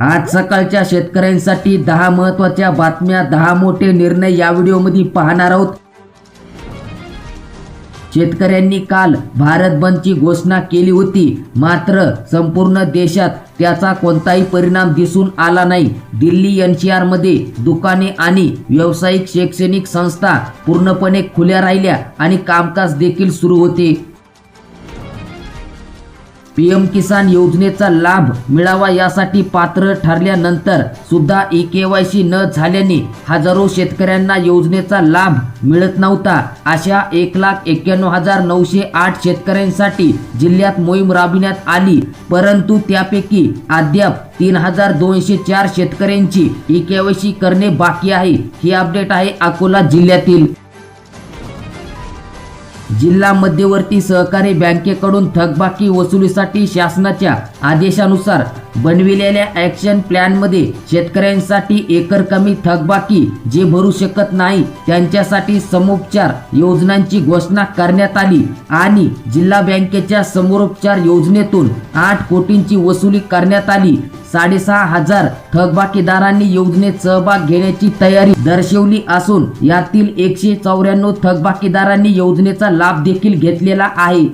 आज सकाळच्या शेतकऱ्यांसाठी दहा महत्त्वाच्या बातम्या दहा मोठे निर्णय या व्हिडिओमध्ये पाहणार आहोत. शेतकऱ्यांनी काल भारत बंदची घोषणा केली होती. मात्र संपूर्ण देशात त्याचा कोणताही परिणाम दिसून आला नाही. दिल्ली एनसीआरमध्ये दुकाने आणि व्यावसायिक शैक्षणिक संस्था पूर्णपणे खुल्या राहिल्या आणि कामकाज देखील सुरू होते. पीएम किसान योजनेचा लाभ मिळावा यासाठी पात्र ठरल्यानंतर सुद्धा ई के वाय सी न झाल्याने हजारो शेतकऱ्यांना योजनेचा लाभ मिळत नव्हता. अशा एक लाख एक्क्याण्णव हजार नऊशे आठ शेतकऱ्यांसाठी जिल्ह्यात मोहीम राबविण्यात आली. परंतु त्यापैकी अद्याप तीन हजार दोनशे चार शेतकऱ्यांची ई के वाय सी करणे बाकी आहे. ही अपडेट आहे अकोला जिल्ह्यातील. जिल्हा मध्यवर्ती सहकारी बँकेकडून थकबाकी वसुलीसाठी शासनाच्या आदेशानुसार बनविलेल्या ॲक्शन प्लॅनमध्ये शेतकऱ्यांसाठी एकर कमी थकबाकी जे भरू शकत नाही त्यांच्यासाठी समोपचार योजनांची घोषणा करण्यात आली आणि जिल्हा बँकेच्या समोरोपचार योजनेतून आठ कोटींची वसुली करण्यात आली. साडेसहा हजार थकबाकीदारांनी योजनेत सहभाग घेण्याची तयारी दर्शवली असून यातील एकशे चौऱ्याण्णव थकबाकीदारांनी योजनेचा लाभ देखील घेतलेला आहे.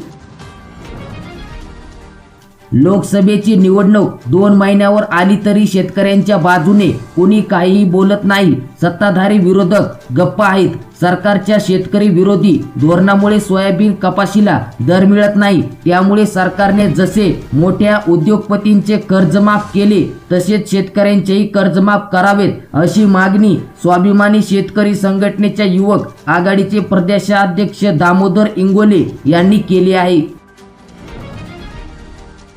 लोकसभेची निवडणूक दोन महिन्यावर आली तरी शेतकऱ्यांच्या बाजूने कोणी काहीही बोलत नाही. सत्ताधारी विरोधक गप्प आहेत. सरकारच्या शेतकरी विरोधी धोरणामुळे सोयाबीन कपाशीला दर मिळत नाही. त्यामुळे सरकारने जसे मोठ्या उद्योगपतींचे कर्जमाफ केले तसेच शेतकऱ्यांचेही कर्जमाफ करावेत अशी मागणी स्वाभिमानी शेतकरी संघटनेच्या युवक आघाडीचे प्रदेशाध्यक्ष दामोदर इंगोले यांनी केली आहे.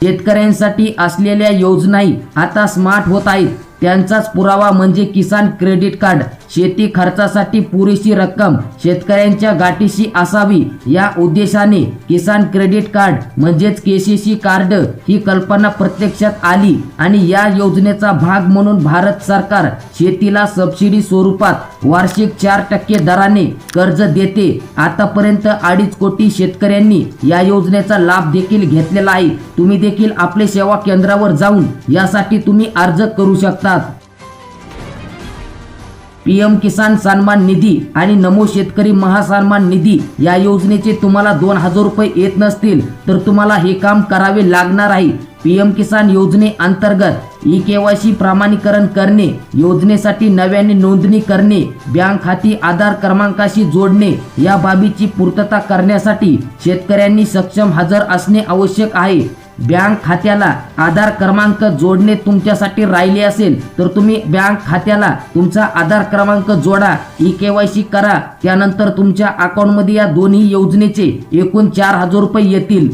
शेतकऱ्यांसाठी असलेल्या योजनाही आता स्मार्ट होत आहेत. त्यांचाच पुरावा म्हणजे किसान क्रेडिट कार्ड. शेती खर्चासाठी पुरेशी रक्कम शेतकऱ्यांच्या गाठीशी असावी या उद्देशाने किसान क्रेडिट कार्ड म्हणजेच केसीसी कार्ड ही कल्पना प्रत्यक्षात आली आणि या योजनेचा भाग म्हणून भारत सरकार शेतीला सबसिडी स्वरूपात वार्षिक चार टक्के दराने कर्ज देते. आतापर्यंत अडीच कोटी शेतकऱ्यांनी या योजनेचा लाभ देखील घेतलेला आहे. तुम्ही देखील आपले सेवा केंद्रावर जाऊन यासाठी तुम्ही अर्ज करू शकतात. पीएम किसान सन्मान निधी आणि नमो शेतकरी महासन्मान निधी या योजनेचे तुम्हाला दोन हजार रुपये येत नसतील तर तुम्हाला हे काम करावे लागणार आहे. पीएम किसान योजने अंतर्गत ई केवायसी प्रमाणीकरण करणे योजनेसाठी नव्याने नोंदणी करणे बँक खाती आधार क्रमांकाशी जोडणे या बाबीची पूर्तता करण्यासाठी शेतकऱ्यांनी सक्षम हजर असणे आवश्यक आहे. बँक खात्याला आधार क्रमांक जोडणे तुमच्यासाठी राहिले असेल तर तुम्ही बँक खात्याला तुमचा आधार क्रमांक जोडा ई केवायसी करा. त्यानंतर तुमच्या अकाउंटमध्ये या दोन्ही योजनेचे एकूण चार हजार रुपये येतील.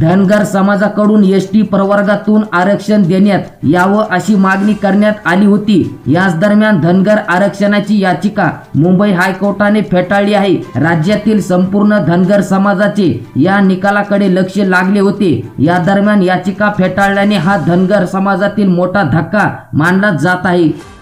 धनगर समाजाकडून एस टी प्रवर्गातून आरक्षण देण्यात यावं अशी मागणी करण्यात आली होती. याच दरम्यान धनगर आरक्षणाची याचिका मुंबई हायकोर्टाने फेटाळली आहे. राज्यातील संपूर्ण धनगर समाजाचे या निकालाकडे लक्ष लागले होते. या दरम्यान याचिका फेटाळल्याने हा धनगर समाजातील मोठा धक्का मानला जात आहे.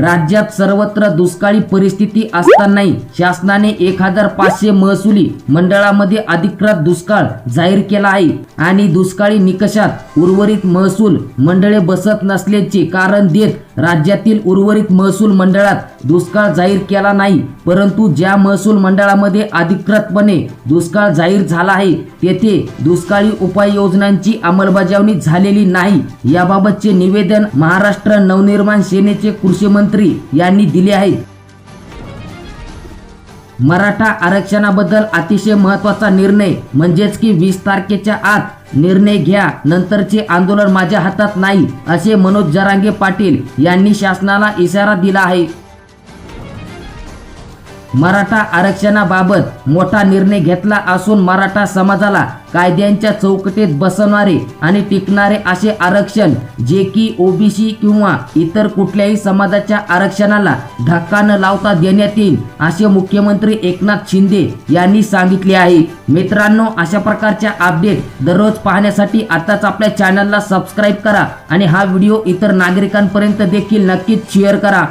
राज्यात सर्वत्र दुष्काळी परिस्थिती असतानाही शासनाने एक हजार पाचशे महसुली मंडळामध्ये अधिकृत दुष्काळ जाहीर केला आहे. आणि दुष्काळी निकषात उर्वरित महसूल मंडळे बसत नसल्याचे कारण देत राज्यातील उर्वरित महसूल मंडळात दुष्काळ जाहीर केला नाही परंतु ज्या महसूल मंडळामध्ये अधिकृतपणे दुष्काळ जाहीर झाला आहे तेथे दुष्काळी उपाययोजनांची अंमलबजावणी झालेली नाही. याबाबतचे निवेदन महाराष्ट्र नवनिर्माण सेनेचे कृषी मंत्री यांनी दिले आहे. मराठा आरक्षणाबद्दल अतिशय महत्त्वाचा निर्णय म्हणजेच की वीस तारखेच्या आत निर्णय घ्या नंतरचे आंदोलन माझ्या हातात नाही असे मनोज जरांगे पाटील यांनी शासनाला इशारा दिला आहे. मराठा आरक्षणाबाबत मोठा निर्णय घेतला असून मराठा समाजाला कायद्यांच्या चौकटीत बसवणारे आणि टिकणारे असे आरक्षण जे की ओबीसी किंवा इतर कुठल्याही समाजाच्या आरक्षणाला धक्का न लावता देण्यात येईल असे मुख्यमंत्री एकनाथ शिंदे यांनी सांगितले आहे. मित्रांनो अशा प्रकारच्या अपडेट दररोज पाहण्यासाठी आताच आपल्या चॅनलला सबस्क्राईब करा आणि हा व्हिडिओ इतर नागरिकांपर्यंत देखील नक्कीच शेअर करा.